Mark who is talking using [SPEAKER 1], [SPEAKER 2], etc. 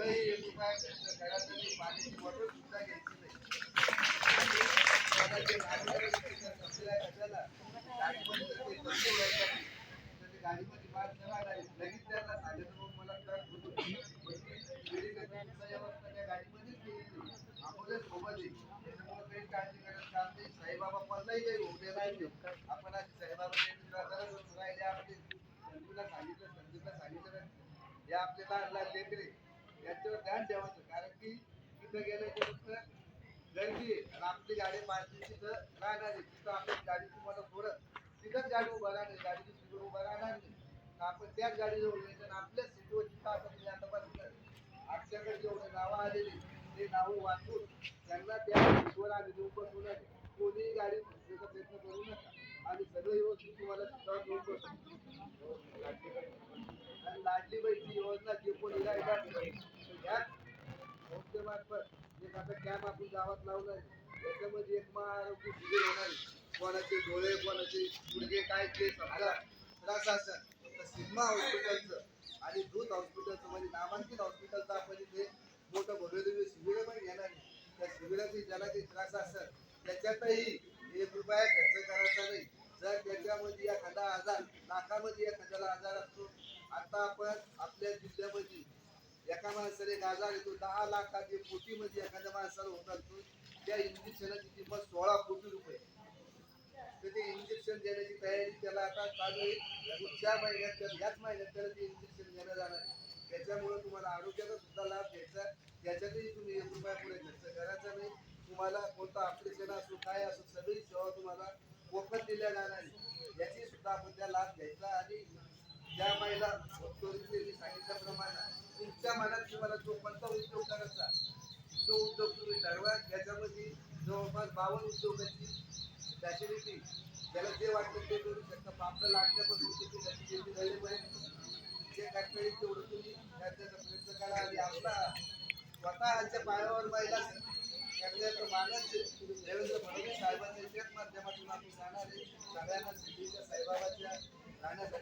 [SPEAKER 1] कुठंही एक रुपया खर्च पाण्याची बॉटल सुद्धा घ्यायची नाही गाडीमध्ये जर ते तर लगेच सांगितलं मग मला त्रास होतो. त्या गाडीमध्येच केली सोबत आहे. त्याच्यामुळे काही काळजी करायचं काम नाही. साईबाबा मलाही काही उभे देणार आपण आज साईबाबाच्या राहिले आपले. संजूला सांगितलं, संजूला सांगितलं हे आपले लेकरे याच्यावर ध्यान ठेवायचं. कारण की तिथं गेल्याच्यानंतर गर्दी आणि आपली गाडी पार्किंग तिथं राहणार आहे तिथं आपली गाडी तुम्हाला थोडं तिथंच गाडी उभा राहणार गाडीची सीटवर उभा राहणार नाही. तर आपण त्याच गाडीजवळ यायचं आणि आपल्याच सीटवर तिथं आपण आता बसणार आपल्याकडे जेवढे नावं आलेली ते नावं वाचून त्यांना त्या सीटवर आम्ही देऊ बसवून कोणीही गाडी फसण्याचा प्रयत्न करू नका. आणि सगळं व्यवस्थित तुम्हाला सीटावर देऊ बसवू आणि लाडली योजना जे कोणी एक आता कॅम्प आपण गावात लावलाय. त्याच्यामध्ये एक महाआरोग्य शिबिर होणार कोणाचे डोळे कोणाचे गुडघे काय ते समजा त्रास असेल तर सिग्मा हॉस्पिटलचं आणि दूध हॉस्पिटलचं म्हणजे नामांकित हॉस्पिटलचं आपण इथे मोठं भव्यदिव्य शिबिर पण घेणार त्या शिबिराची ज्याला ते त्रास असेल त्याच्यातही एक रुपया खर्च करायचा नाही. जर त्याच्यामध्ये एखादा आजार लाखामध्ये एखाद्याला आजार असतो आता आपण आपल्या जिल्ह्यामध्ये एका माणसाला एक आजार येतो दहा लाखाचे कोटीमध्ये एखाद्या माणसाला होत असतो त्या इंजेक्शनाची किंमत सोळा कोटी रुपये. तर ते इंजेक्शन देण्याची तयारी त्याला आता चालू आहे. पुढच्या महिन्यात त्याला याच महिन्यात त्याला ते इंजेक्शन देणं जाणार आहे. त्याच्यामुळे तुम्हाला आरोग्याचा सुद्धा लाभ घ्यायचा त्याच्यातही तुम्ही एक रुपया पुढे खर्च करायचा नाही. तुम्हाला कोणतं ऑपरेशन असो काय असो सगळी सेवा तुम्हाला मोफत दिल्या जाणार याची सुद्धा आपण त्या लाभ घ्यायचा त्या ज्या महिला सांगितल्याप्रमाणे तुमच्या मनात तुम्हाला जो कोणता उद्योग करायचा तो उद्योग तुम्ही ठरवा. त्याच्यामध्ये जवळपास बावन्न उद्योगाची फॅसिलिटी ज्याला जे वाटतं ते करू शकता. पण आपलं लागण्यापासून फॅसिलिटी झाली पाहिजे जे करता येईल तेवढं तुम्ही त्याचा प्रयत्न करा. आणि आपला स्वतःच्या पायावर महिला करण्याचं मानस देवेंद्र फडणवीस साहेबांच्या शेत माध्यमातून आम्ही जाणार आहे. सगळ्यांना सिद्धीच्या साईबाबाच्या